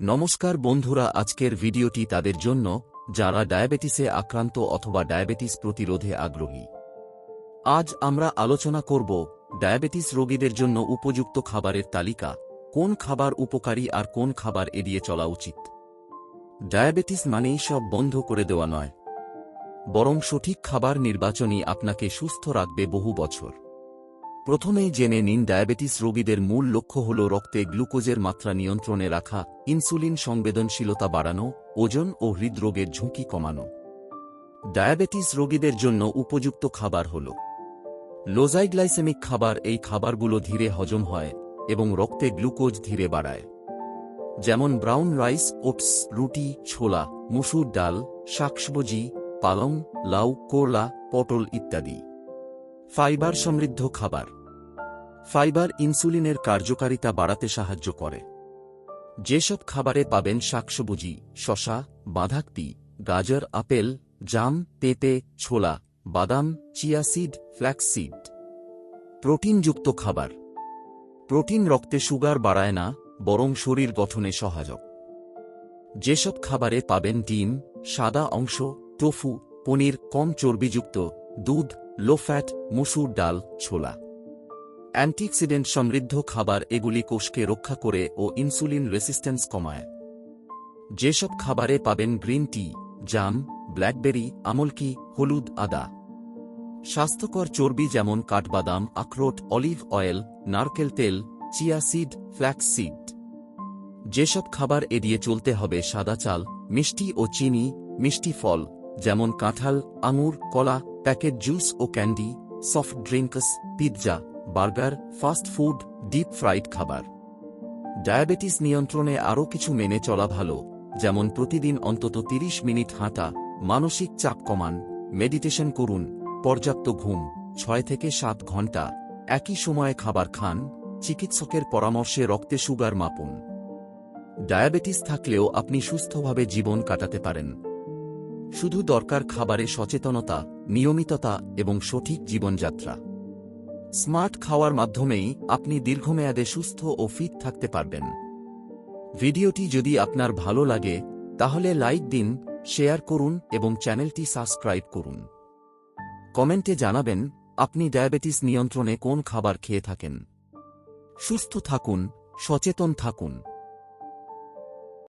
নমস্কার বন্ধুরা, আজকের ভিডিওটি তাদের জন্য, যারা ডায়াবেটিসে আক্রান্ত অথবা ডায়াবেটিস প্রতিরোধে আগ্রহী। আজ আমরা আলোচনা করব, ডায়াবেটিস রোগীদের জন্য উপযুক্ত খাবারের তালিকা, কোন খাবার উপকারী আর কোন খাবার এড়িয়ে চলা উচিত। ডায়াবেটিস মানেই সব বন্ধ করে দেওয়া নয়, বরং সঠিক খাবার নির্বাচনই আপনাকে সুস্থ রাখবে বহু বছর। প্রথমেই জেনে নিন ডায়াবেটিস রোগীদের মূল লক্ষ্য হল রক্তে গ্লুকোজের মাত্রা নিয়ন্ত্রণে রাখা, ইনসুলিন সংবেদনশীলতা বাড়ানো, ওজন ও হৃদরোগের ঝুঁকি কমানো। ডায়াবেটিস রোগীদের জন্য উপযুক্ত খাবার হল লোজাইগ্লাইসেমিক খাবার। এই খাবারগুলো ধীরে হজম হয় এবং রক্তে গ্লুকোজ ধীরে বাড়ায়। যেমন ব্রাউন রাইস, ওটস, রুটি, ছোলা, মুসুর ডাল, শাকসবজি, পালং, লাউ, করলা, পটল ইত্যাদি। ফাইবার সমৃদ্ধ খাবার। ফাইবার ইনসুলিনের কার্যকারিতা বাড়াতে সাহায্য করে। যেসব খাবারে পাবেন শাকসবজি শশা বাঁধাকপি, গাজর, আপেল, জাম, পেঁপে, ছোলা, বাদাম, চিয়া সিড, ফ্ল্যাক্স সিড। প্রোটিনযুক্ত খাবার। প্রোটিন রক্তে সুগার বাড়ায় না, বরং শরীর গঠনে সহায়ক। যেসব খাবারে পাবেন ডিম, সাদা অংশ, টোফু, পনির, কম চর্বিযুক্ত, দুধ, লো ফ্যাট, মসুর ডাল, ছোলা। অ্যান্টিঅক্সিডেন্ট সমৃদ্ধ খাবার এগুলি কোষকে রক্ষা করে ও ইনসুলিন রেসিস্ট্যান্স কমায়। যেসব খাবারে পাবেন গ্রিন টি, জাম, ব্ল্যাকবেরি, আমলকি, হলুদ, আদা। স্বাস্থ্যকর চর্বি যেমন কাঠবাদাম, আখরোট, অলিভ অয়েল, নারকেল তেল, চিয়া সিড, ফ্ল্যাক্স সিড। যেসব খাবার এড়িয়ে চলতে হবে সাদা চাল, মিষ্টি ও চিনি, মিষ্টি ফল, যেমন কাঁঠাল, আঙুর, কলা, প্যাকেট জুস ও candy, soft drinks, pizza. Burger, fast food, deep fried খাবার। ডায়াবেটিস নিয়ন্ত্রণে আরও কিছু মেনে চলা ভালো, যেমন প্রতিদিন অন্তত ৩০ মিনিট হাঁটা, মানসিক চাপ কমান, মেডিটেশন করুন, পর্যাপ্ত ঘুম, ছয় থেকে সাত ঘণ্টা, একই সময়ে খাবার খান, চিকিৎসকের পরামর্শে রক্তে সুগার মাপুন। ডায়াবেটিস থাকলেও আপনি সুস্থভাবে জীবন কাটাতে পারেন। শুধু দরকার খাবারে সচেতনতা, নিয়মিততা এবং সঠিক জীবনযাত্রা। স্মার্ট খাওয়ার মাধ্যমেই আপনি দীর্ঘমেয়াদে সুস্থ ও ফিট থাকতে পারবেন। ভিডিওটি যদি আপনার ভালো লাগে, তাহলে লাইক দিন, শেয়ার করুন এবং চ্যানেলটি সাবস্ক্রাইব করুন। কমেন্টে জানাবেন, আপনি ডায়াবেটিস নিয়ন্ত্রণে কোন খাবার খেয়ে থাকেন। সুস্থ থাকুন, সচেতন থাকুন।